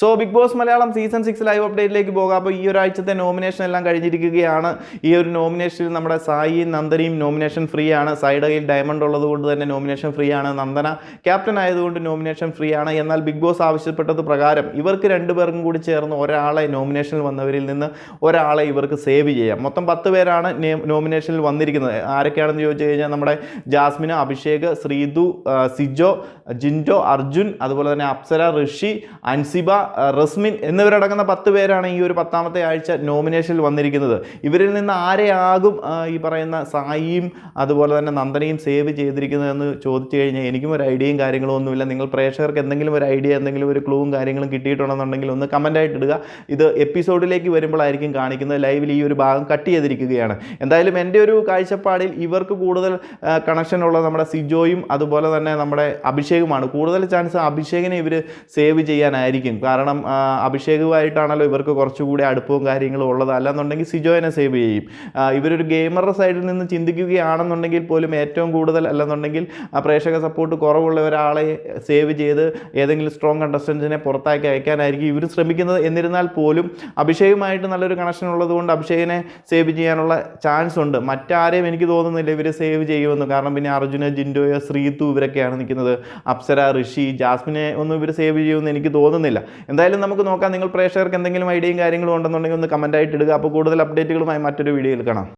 So big boss Malayalam season six live അപ്ഡേറ്റിലേക്ക് പോകാം. അപ്പോൾ ഈ ഒരാഴ്ചത്തെ നോമിനേഷൻ എല്ലാം കഴിഞ്ഞിരിക്കുകയാണ്. ഈ ഒരു നോമിനേഷനിൽ നമ്മുടെ സായിയും നന്ദനയും നോമിനേഷൻ ഫ്രീ ആണ്. സൈഡ് കയ്യിൽ ഡയമണ്ട് ഉള്ളതുകൊണ്ട് തന്നെ നോമിനേഷൻ ഫ്രീ ആണ്. നന്ദന ക്യാപ്റ്റൻ ആയതുകൊണ്ട് നോമിനേഷൻ ഫ്രീ ആണ്. എന്നാൽ ബിഗ് ബോസ് ആവശ്യപ്പെട്ടത് പ്രകാരം ഇവർക്ക് രണ്ടുപേർക്കും കൂടി ചേർന്ന് ഒരാളെ നോമിനേഷനിൽ വന്നവരിൽ നിന്ന് ഒരാളെ ഇവർക്ക് സേവ് ചെയ്യാം. മൊത്തം പത്ത് പേരാണ് നോമിനേഷനിൽ വന്നിരിക്കുന്നത്. ആരൊക്കെയാണെന്ന് ചോദിച്ചു കഴിഞ്ഞാൽ നമ്മുടെ ജാസ്മിന് അഭിഷേക് ശ്രീതു സിജോ ജിൻഡോ അർജുൻ അതുപോലെ തന്നെ അപ്സര ഋഷി അൻസിബ റസ്മിൻ എന്നിവരടങ്ങുന്ന പത്ത് പേരാണ് ഈ ഒരു പത്താമത്തെ ആഴ്ച നോമിനേഷനിൽ വന്നിരിക്കുന്നത്. ഇവരിൽ നിന്ന് ആരെയാകും ഈ പറയുന്ന സായിയും അതുപോലെ തന്നെ നന്ദനയും സേവ് ചെയ്തിരിക്കുന്നതെന്ന് ചോദിച്ചു കഴിഞ്ഞാൽ എനിക്കും ഒരു ഐഡിയയും കാര്യങ്ങളും ഒന്നുമില്ല. നിങ്ങൾ പ്രേക്ഷകർക്ക് എന്തെങ്കിലും ഒരു ഐഡിയ എന്തെങ്കിലും ഒരു ക്ലൂവും കാര്യങ്ങളും കിട്ടിയിട്ടുണ്ടെന്നുണ്ടെങ്കിൽ ഒന്ന് കമന്റായിട്ട് ഇടുക. ഇത് എപ്പിസോഡിലേക്ക് വരുമ്പോഴായിരിക്കും കാണിക്കുന്നത്. ലൈവിൽ ഈ ഒരു ഭാഗം കട്ട് ചെയ്തിരിക്കുകയാണ്. എന്തായാലും എന്റെ ഒരു കാഴ്ചപ്പാടിൽ ഇവർക്ക് കൂടുതൽ കണക്ഷൻ ഉള്ളത് നമ്മുടെ സിജോയും അതുപോലെ തന്നെ നമ്മുടെ അഭിഷേകുമാണ്. കൂടുതൽ ചാൻസ് അഭിഷേകിനെ ഇവർ സേവ് ചെയ്യാനായിരിക്കും. കാരണം അഭിഷേകുമായിട്ടാണല്ലോ ഇവർക്ക് കുറച്ചുകൂടി അടുപ്പവും കാര്യങ്ങളും ഉള്ളത്. അല്ലാന്നുണ്ടെങ്കിൽ സിജോയിനെ സേവ് ചെയ്യും. ഇവരൊരു ഗെയിമറുടെ സൈഡിൽ നിന്ന് ചിന്തിക്കുകയാണെന്നുണ്ടെങ്കിൽ പോലും ഏറ്റവും കൂടുതൽ അല്ലെന്നുണ്ടെങ്കിൽ പ്രേക്ഷക സപ്പോർട്ട് കുറവുള്ള ഒരാളെ സേവ് ചെയ്ത് ഏതെങ്കിലും സ്ട്രോങ് കണ്ടസ്റ്റൻസിനെ പുറത്താക്കി അയക്കാനായിരിക്കും ഇവർ ശ്രമിക്കുന്നത്. എന്നിരുന്നാൽ പോലും അഭിഷേകുമായിട്ട് നല്ലൊരു കണക്ഷൻ ഉള്ളതുകൊണ്ട് അഭിഷേകിനെ സേവ് ചെയ്യാനുള്ള ചാൻസ് ഉണ്ട്. മറ്റാരെയും എനിക്ക് തോന്നുന്നില്ല ഇവർ സേവ് ചെയ്യുമെന്ന്. കാരണം പിന്നെ അർജുന ജിൻഡോയോ ശ്രീതു ഇവരൊക്കെയാണ് നിൽക്കുന്നത്. അപ്സര ഋഷി ജാസ്മിനെ ഒന്നും ഇവർ സേവ് ചെയ്യുമെന്ന് എനിക്ക് തോന്നുന്നില്ല. എന്തായാലും നമുക്ക് നോക്കാം. നിങ്ങൾ പ്രേക്ഷകർക്ക് എന്തെങ്കിലും ഐഡിയയും കാര്യങ്ങളും ഉണ്ടെന്നുണ്ടെങ്കിൽ ഒന്ന് കമന്റ് ഇടുക. അപ്പോൾ കൂടുതൽ അപ്ഡേറ്റുകളുമായി മറ്റൊരു വീഡിയോയിൽ കാണാം.